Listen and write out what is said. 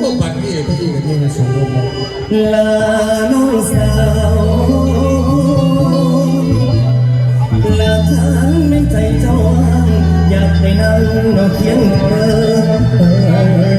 พวกบัตรนี่พี่กับพี่มาส่งลงลาน้องสาวลาทางไม่ใจเจ้าว่างอยากไปนั่งนอนเคียงเธอ